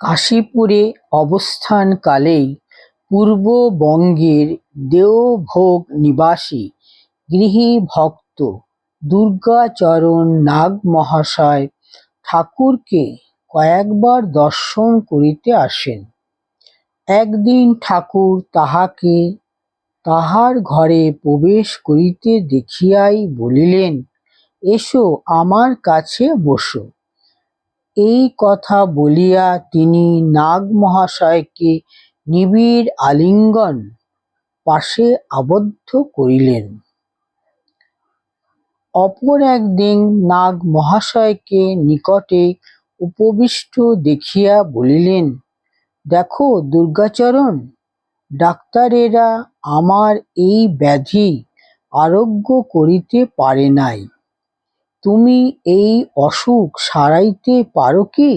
কাশীপুরে অবস্থানকালেই পূর্ববঙ্গের দেওভোগ নিবাসী গৃহীভক্ত দুর্গাচরণ নাগ মহাশয় ঠাকুরকে কয়েকবার দর্শন করিতে আসেন। একদিন ঠাকুর তাহাকে তাহার ঘরে প্রবেশ করিতে দেখিয়াই বলিলেন, এসো আমার কাছে বোসো। এই কথা বলিয়া তিনি নাগ-মহাশয়কে নিবিড় আলিঙ্গন পাশে আবদ্ধ করিলেন। অপর একদিন নাগ-মহাশয়কে নিকটে উপবিষ্ট দেখিয়া বলিলেন, দেখো দুর্গাচরণ, ডাক্তারেরা আমার এই ব্যাধি আরোগ্য করিতে পারে নাই। তুমি এই অসুখ সারাইতে পারো কি?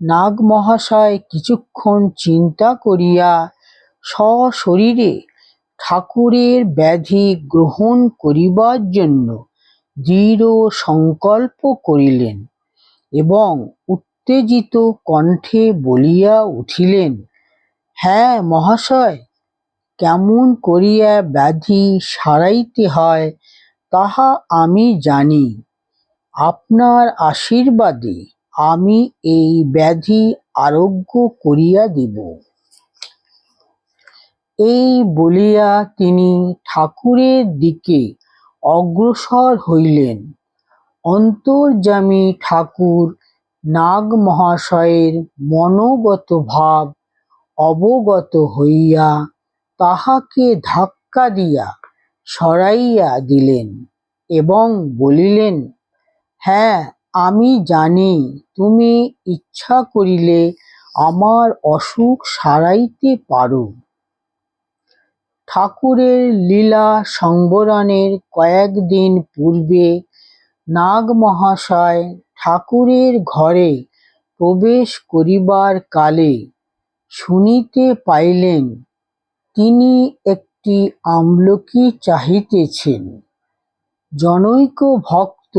নাগ-মহাশয় কিছুক্ষণ চিন্তা করিয়া সশরীরে ঠাকুরের ব্যাধি গ্রহণ করিবার জন্য দৃঢ় সংকল্প করিলেন এবং উত্তেজিত কণ্ঠে বলিয়া উঠিলেন, হ্যাঁ মহাশয়, কেমন করিয়া ব্যাধি সারাইতে হয় তাহা আমি জানি। আপনার আশীর্বাদে আমি এই ব্যাধি আরোগ্য করিয়া দিব। এই বলিয়া তিনি ঠাকুরের দিকে অগ্রসর হইলেন। অন্তর্যামী ঠাকুর নাগ-মহাশয়ের মনোগত ভাব অবগত হইয়া তাহাকে ধাক্কা দিয়া সরাইয়া দিলেন এবং বলিলেন, হ্যাঁ আমি জানি তুমি ইচ্ছা করিলে আমার অসুখ সারাইতে পারো। ঠাকুরের লীলা সংবরণের কয়েকদিন পূর্বে নাগ-মহাশয় ঠাকুরের ঘরে প্রবেশ করিবার কালে শুনিতে পাইলেন, তিনি একটি আমলকি চাহিতেছেন। জনৈক ভক্ত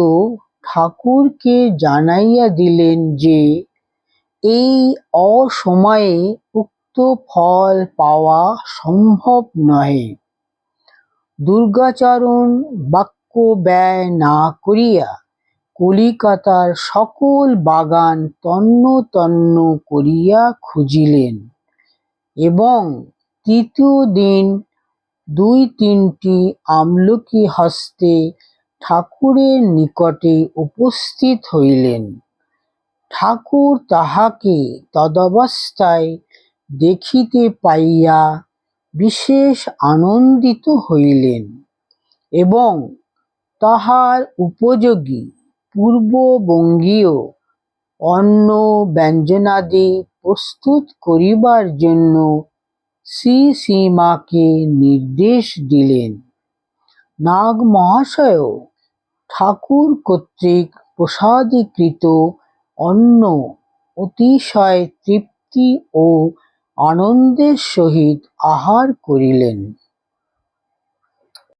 ঠাকুরকে জানাইয়া দিলেন যে, এই অসময়ে উক্ত ফল পাওয়া সম্ভব নহে। দুর্গাচরণ বাক্য ব্যয় না করিয়া কলিকাতার সকল বাগান তন্ন তন্ন করিয়া খুঁজিলেন এবং তৃতীয় দিন দুই-তিনটি আমলকি হস্তে ঠাকুরের নিকটে উপস্থিত হইলেন। ঠাকুর তাহাকে তদবস্থায় দেখিতে পাইয়া বিশেষ আনন্দিত হইলেন এবং তাহার উপযোগী পূর্ববঙ্গীয় অন্ন-ব্যঞ্জনাদি প্রস্তুত করিবার জন্য শ্রীশ্রীমাকে নির্দেশ দিলেন। নাগ-মহাশয়ও ঠাকুর কর্তৃক প্রসাদীকৃত অন্ন অতিশয় তৃপ্তি ও আনন্দের সহিত আহার করিলেন।